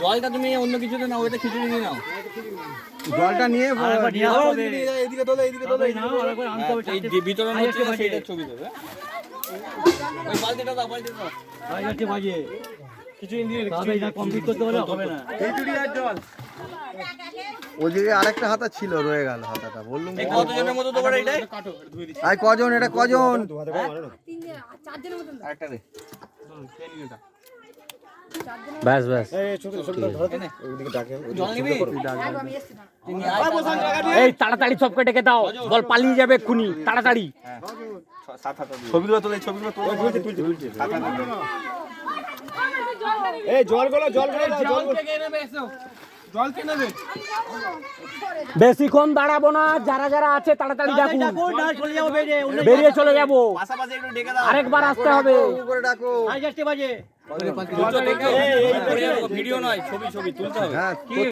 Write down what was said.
জলটা তুমি অন্য কিছুতে নাও এটা খিচুড়ি নিয়ে নাও জলটা নিয়ে। এদিকে তোলো এদিকে তোলো হ্যাঁ, এই বিতরণ হচ্ছে ছবি দেবে ওই বালতিটা দাও বালতিটা দাও বাজে। তাড়াতাড়ি না complete করতে হলে হবে না। ওদিকে আরেকটা হাতা ছিল রয়ে গেল হাতাটা বললুম কতজনের মতো তোমার এইটাই? আই কজন এটা কজন? ব্যাস। এই তাড়াতাড়ি সব কেটে কে দাও বল পালিয়ে যাবে খুনি তাড়াতাড়ি। সাত হাতা দিয়ে। ছবিগুলো তোলে বেশিক্ষণ দাঁড়াবো না যারা যারা আছে তাড়াতাড়ি ডাকুন বেরিয়ে, চলে যাব আরেকবার আসতে হবে ভিডিও নয় ছবি ছবি তুলতে হবে হ্যাঁ